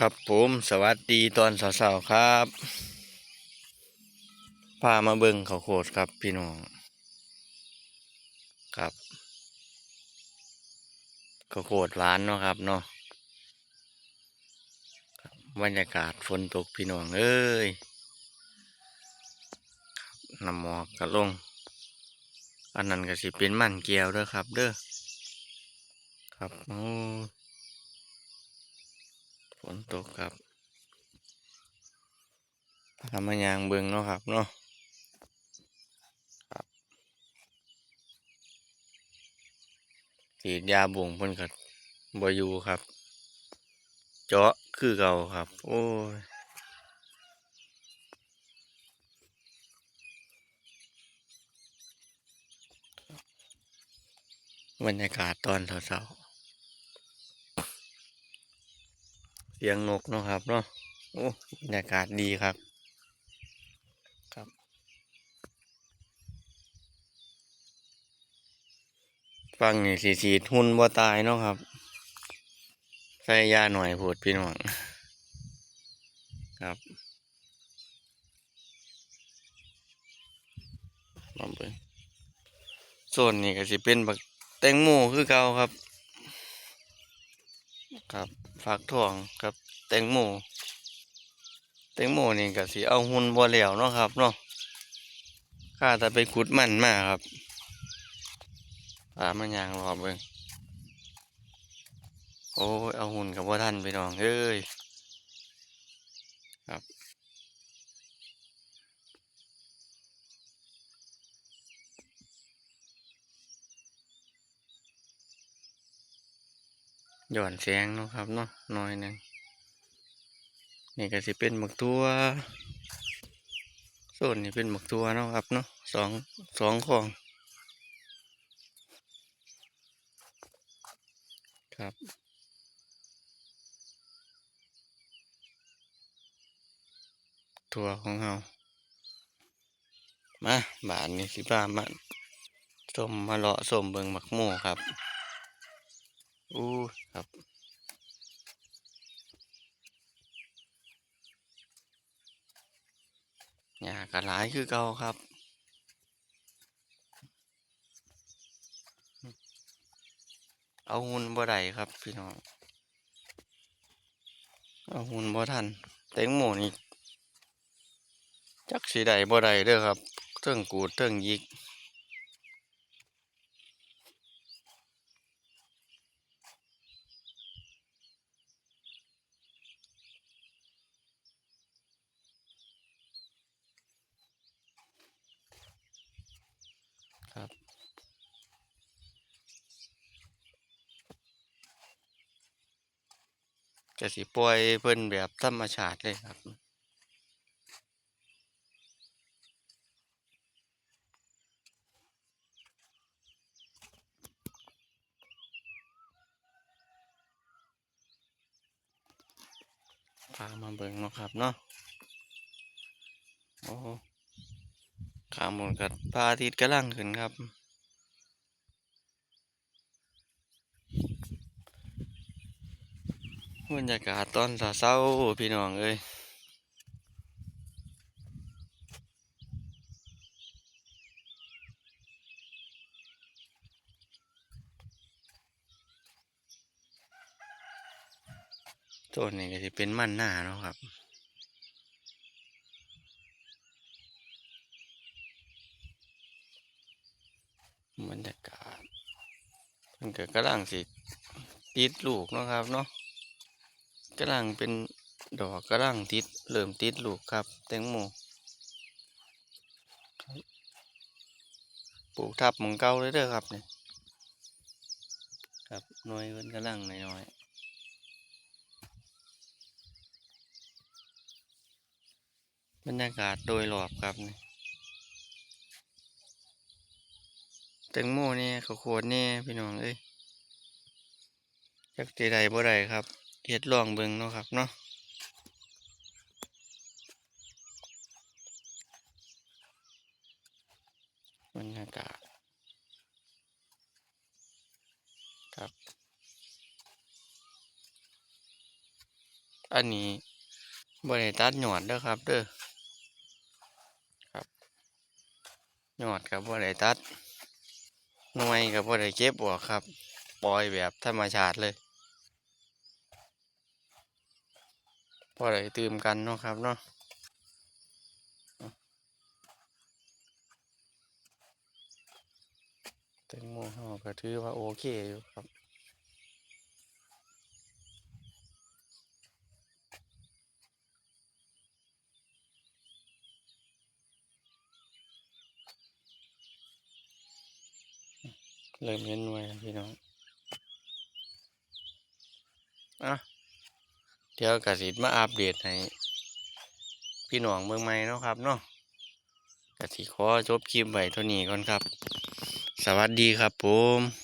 ครับผมสวัสดีตอนสาร์ๆครับพามาเบิ่งเขาโคดครับพี่น้องครับเขาโคดหวานเนาะครับเนาะบรรยากาศฝนตกพี่น้องเอ้ยน้ำหมอกกระลง อันนั้นก็สิเป็นมันเกียวเด้อครับ เด้อครับโอ้ ฝนตกครับทำมายางเบิงเนาะครับเนาะครับฉีดยาบ่งพ่นก็บ่อยู่ครับ เจาะคือเก่าครับ โอ้ยบรรยากาศตอนเช้าๆเสียงนกเนาะครับเนาะโอ้บรรยากาศดีครับ ครับ ฟังนี่สีสีหุ่นบ่ตายเนาะครับ ใส่ยาหน่อยโพดพี่น้องครับมาเบิ่งโซนนี้ก็สิเป็นบักแตงโมคือเก่าครับ ครับฝักทวงครับแตงโมแตงโมนี่ก็สีเอาหุ่นบ่แล้วเนาะครับเนาะข้าแต่ไปขุดมันมากครับอ่ามันยางรอบเบิ่งโอ้ยเอาหุ่นกับว่าท่านไปน้องเอ้ย หย่อนแสงเนาะครับเนาะน้อยหนึ่งนี่ก็สิเป็นหมึกตัวส่วนนี่เป็นหมึกตัวเนาะครับเนาะสองสองของครับทัวของเรามาบานนี้สิบ้ามาส้มมาเลาะส้มเบิงหมักโม่ครับ อู้ครับหญ้ากระหลายคือเก่าครับเอาหุ่นบ่ได้ครับ พี่น้อง เอาหุ่นบ่ทันแตงโมนี่จักสีใดบ่ได้เด้อครับเทิงกูดเทิงยิก จะสิปล่อยเพิ่นแบบธรรมชาติเลยครับพามาเบิ่งเนาะครับเนาะโอ้ขางบนกับพระอาทิตย์กำลังขึ้นครับ บรรยากาศตอนเช้าๆพี่น้องเอ้ยโซนนี้ก็จะเป็นมันหน้าเนาะครับบรรยากาศมันเก็กำลังสิติดลูกเนาะครับเนาะ กำลังเป็นดอกกำลังติดเริ่มติดลูกครับแตงโมปลูกทับมองเก่าเลยเด้อครับนี่ครับหน่วยมันกำลังน้อยๆบรรยากาศโดยรอบครับนี่แตงโมเนี่ยข้าวโพดเนี่ยพี่น้องเอ้ยจักสิใดบ่ได้ครับ เฮ็ดลองเบิ่งเนาะครับเนาะบรรยากาศครับ อันนี้บริตัดหยอดเด้อครับ เด้อครับหยอดกับบริตัดหน่วยกับบริเก็บออกครับ ปล่อยแบบธรรมชาติเลย พอได้ตื่มกันเนาะครับเนาะแตงโมเฮาก็ถือว่าโอเคอยู่ครับเริ่มเห็นหน่วยแล้วพี่น้องอะเดี๋ยวกสิมาอัปเดตให้พี่หน่องเมืองใหม่เนาะครับเนาะกสิขอจบคลิปไว้เท่านี้ก่อนครับ สวัสดีครับผม